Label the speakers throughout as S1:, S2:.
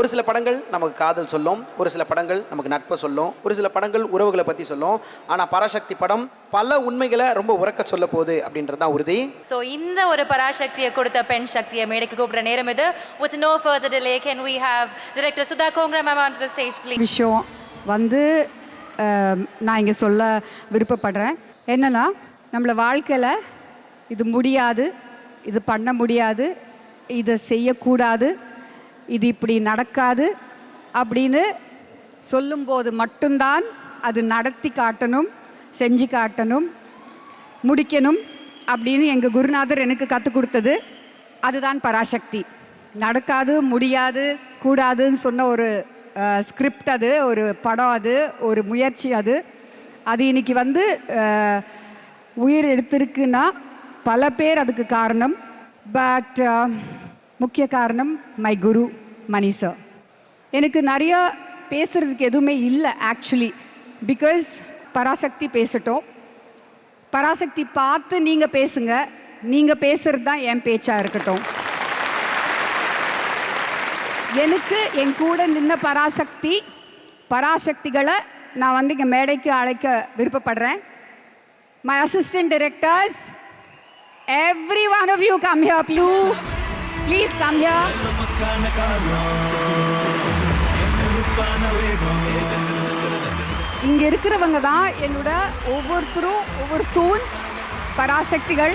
S1: ஒரு சில படங்கள் நமக்கு காதல் சொல்லும் ஒரு சில படங்கள் நமக்கு நட்பை சொல்லும் ஒரு சில படங்கள் உறவுகளை பற்றி சொல்லும். ஆனால் பராசக்தி படம் பல உண்மைகளை ரொம்ப உறக்க சொல்ல போகுது அப்படின்றது தான் உறுதி.
S2: ஸோ இந்த ஒரு பராசக்தியை கொடுத்த பெண் சக்தியை மேடைக்கு கூப்பிடுற நேரம் இது. With no further delay can we have director Sudha Kongara ma'am on the stage please
S3: விஷயம் வந்து நான் இங்கே சொல்ல விருப்பப்படுறேன். என்னன்னா நம்மளை வாழ்க்கையில் இது முடியாது இது பண்ண முடியாது இதை செய்யக்கூடாது. இது இப்படி நடக்காது அப்படின்னு சொல்லும்போது மட்டும்தான் அது நடத்தி காட்டணும் செஞ்சு காட்டணும் முடிக்கணும் அப்படின்னு எங்கள் குருநாதர் எனக்கு கற்றுக் கொடுத்தது. அதுதான் பராசக்தி. நடக்காது முடியாது கூடாதுன்னு சொன்ன ஒரு ஸ்கிரிப்ட் அது ஒரு படம் அது ஒரு முயற்சி அது. அது இன்றைக்கி வந்து உயிர் எடுத்திருக்குன்னா பல பேர் அதுக்கு காரணம். பட் முக்கிய காரணம் மை குரு மணி சார் எனக்கு நிறைய பேசுறதுக்கு எதுவுமே இல்லை ஆக்சுவலி பிகாஸ் பராசக்தி பேசட்டும். பராசக்தி பார்த்து நீங்கள் பேசுங்க. நீங்கள் பேசுறது தான் என் பேச்சாக இருக்கட்டும். எனக்கு என் கூட நின்ன பராசக்தி பராசக்திகளை நான் வந்து இங்கே மேடைக்கு அழைக்க விருப்பப்படுறேன். My assistant directors every one of you come here blue please come here இங்கே இருக்கிறவங்க தான் என்னோட ஒவ்வொருத்தரும் ஒவ்வொரு தூண் பராசக்திகள்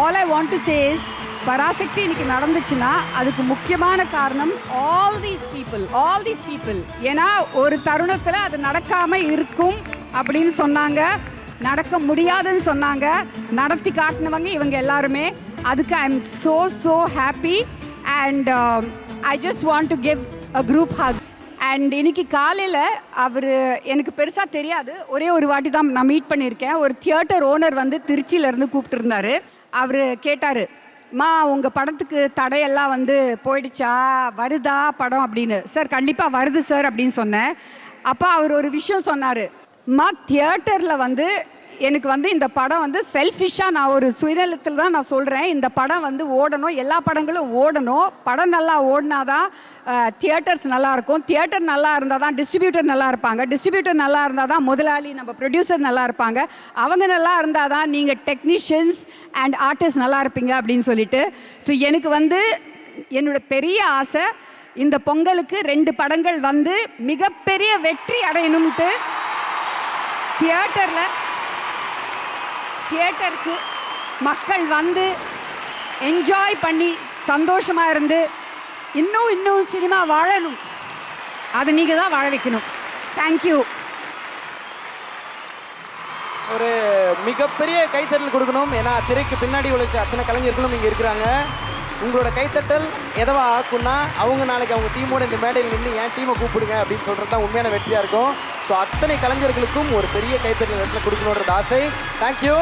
S3: all I want to say is Parasakthi இன்னைக்கு நடந்துச்சுன்னா அதுக்கு முக்கியமான காரணம் all these people all these people ஏன்னா ஒரு தருணத்தில் அது நடக்காமல் இருக்கும் அப்படின்னு சொன்னாங்க. நடக்க முடியாதுன்னு சொன்னாங்க. நடத்தி காட்டினவங்க இவங்க எல்லாருமே. அதுக்கு I am so so happy and I just want to give a group hug and இன்னைக்கு காலையில் அவர் எனக்கு பெருசாக தெரியாது. ஒரே ஒரு வாட்டி தான் நான் மீட் பண்ணியிருக்கேன். ஒரு தியேட்டர் ஓனர் வந்து திருச்சியிலேருந்து கூப்பிட்டுருந்தாரு. அவர் கேட்டார் மா உங்கள் படத்துக்கு தடையெல்லாம் வந்து போயிடுச்சா? வருதா படம்? அப்படின்னு. சார் கண்டிப்பாக வருது சார் அப்படின்னு சொன்னேன். அப்போ அவர் ஒரு விஷயம் சொன்னார் மா தியேட்டரில் வந்து எனக்கு வந்து இந்த படம் வந்து செல்ஃபிஷாக நான் ஒரு சுயநலத்தில் தான் நான் சொல்கிறேன் இந்த படம் வந்து ஓடணும். எல்லா படங்களும் ஓடணும். படம் நல்லா ஓடினாதான் தியேட்டர்ஸ் நல்லாயிருக்கும். தியேட்டர் நல்லா இருந்தால் தான் டிஸ்ட்ரிபியூட்டர் நல்லா இருப்பாங்க. டிஸ்ட்ரிபியூட்டர் நல்லா இருந்தால் தான் முதலாளி நம்ம ப்ரொடியூசர் நல்லா இருப்பாங்க. அவங்க நல்லா இருந்தால் தான் நீங்கள் டெக்னீஷியன்ஸ் அண்ட் ஆர்டிஸ்ட் நல்லா இருப்பீங்க அப்படின்னு சொல்லிட்டு. ஸோ எனக்கு வந்து என்னோட பெரிய ஆசை இந்த பொங்கலுக்கு ரெண்டு படங்கள் வந்து மிகப்பெரிய வெற்றி அடையணும்ட்டு தியேட்டரில் தியேட்டருக்கு மக்கள் வந்து என்ஜாய் பண்ணி சந்தோஷமாக இருந்து இன்னும் இன்னும் சினிமா வாழணும். அதை நீங்கள் தான் வாழ வைக்கணும். தேங்க்யூ
S1: ஒரு மிகப்பெரிய கைத்தறல் கொடுக்கணும். ஏன்னா திரைக்கு பின்னாடி உழைச்ச அத்தனை கலைஞர்களும் இங்கே இருக்கிறாங்க. உங்களோட கைத்தட்டல் எதவா ஆக்கும்னா அவங்க நாளைக்கு அவங்க டீமோட இந்த மேடையில் நின்று என் டீமை கூப்பிடுங்க அப்படின்னு சொல்கிறது தான் உண்மையான வெற்றியாக இருக்கும். ஸோ அத்தனை கலைஞர்களுக்கும் ஒரு பெரிய கைத்தட்டல் இடத்துல கொடுக்கணுன்றது ஆசை. தேங்க்யூ